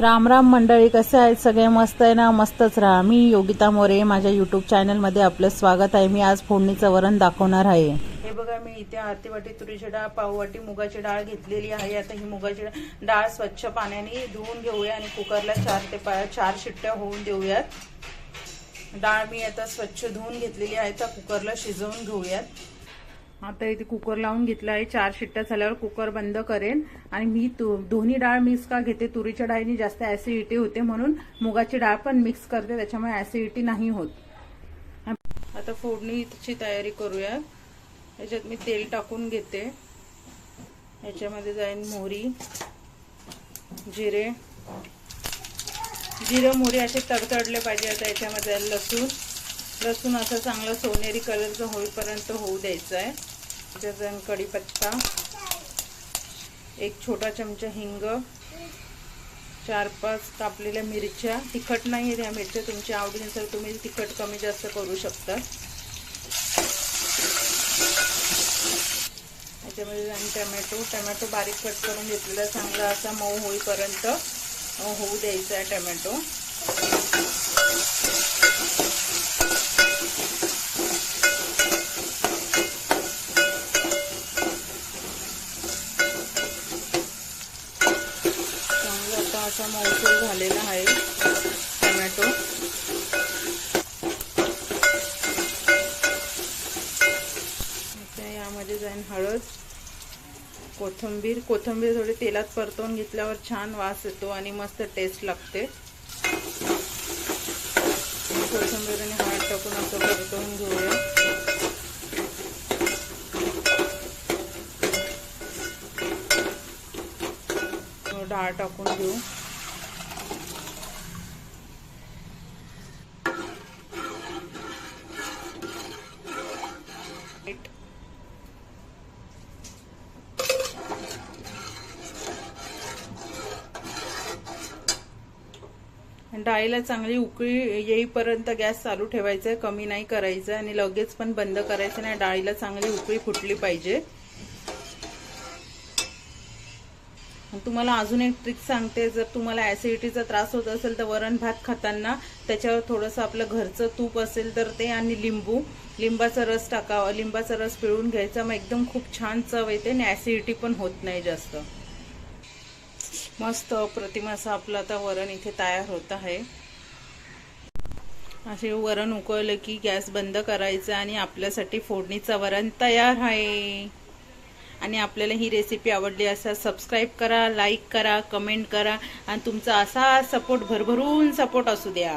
राम राम मंडळी कसे आहेत? सगळे मस्त आहे ना? मस्तच राहा. मी योगिता मोरे माझ्या युट्यूब चॅनलमध्ये आपलं स्वागत आहे. मी आज फोडणीचं वरण दाखवणार आहे. हे बघा मी इथे आरती वाटी तुरीची डाळ पाववाटी मुगाची डाळ घेतलेली आहे. आता ही मुगाची डाळ स्वच्छ पाण्याने धुवून घेऊया आणि कुकरला चार ते पा चार शिट्ट्या होऊन देऊयात. डाळ मी आता स्वच्छ धुवून घेतलेली आहे. तर कुकरला शिजवून घेऊयात. आता इथे कुकर लावून घेतला आहे. चार शिट्ट्या झाल्यावर कुकर बंद करेन. आणि मी तु दोन्ही डाळ मिक्स का घेते? तुरीच्या डाळीने जास्त ऍसिडिटी होते म्हणून मुगाची डाळ पण मिक्स करते. त्याच्यामुळे ऍसिडिटी नाही होत. आता फोडणीची तयारी करूया. याच्यात मी तेल टाकून घेते. याच्यामध्ये जाईन मोहरी जिरे. जिरे मोहरी असे तडतडले पाहिजे आता याच्यामध्ये लसूण. लसूण असं चांगलं सोनेरी कलरचं होईपर्यंत होऊ द्यायचं आहे त्याच्यात कढीपत्ता एक छोटा चमचा हिंग चार पाच कापलेल्या मिरच्या. तिखट नाही आहेत ह्या मिरच्या तुमच्या आवडीनुसार तुम्ही तिखट कमी जास्त करू शकता. याच्यामध्ये जाईन टमॅटो टमॅटो बारीक कट करून घेतलेला चांगला असा मऊ होईपर्यंत होऊ द्यायचा आहे टमॅटो. चांगला असा मौसूल झालेला आहे. टोमॅटो. यामध्ये जाईन हळद कोथंबीर. कोथंबीर थोडी तेलात परतवून घेतल्यावर छान वास येतो आणि मस्त टेस्ट लागते. कोथंबीर आणि हळद टाकून असं परतवून घेऊया डाळ टाकून घेऊ. डाळीला चांगली उकळी येईपर्यंत गॅस चालू ठेवायचा आहे कमी नाही करायचं आणि लगेच पण बंद करायचं नाही डाळीला चांगली उकळी फुटली पाहिजे. तुम्हाला अजून एक ट्रिक सांगते जर तुम्हाला ऍसिडिटीचा त्रास होत असेल तर वरण भात खाताना त्याच्यावर थोडंसं आपलं घरचं तूप असेल तर ते आणि लिंबू. लिंबाचा रस टाकावा लिंबाचा रस पिळून घ्यायचा. मग एकदम खूप छान चव येते आणि ऍसिडिटी पण होत नाही जास्त. मस्त अप्रतिम असं आपलं आता वरण इथे तयार होत आहे. असे वरण उकळलं की गॅस बंद करायचं आणि आपल्यासाठी फोडणीचं वरण तयार आहे. आणि आपल्याला ही रेसिपी आवडली असा सबस्क्राईब करा लाईक करा कमेंट करा आणि तुमचा असा सपोर्ट भरभरून सपोर्ट असू द्या.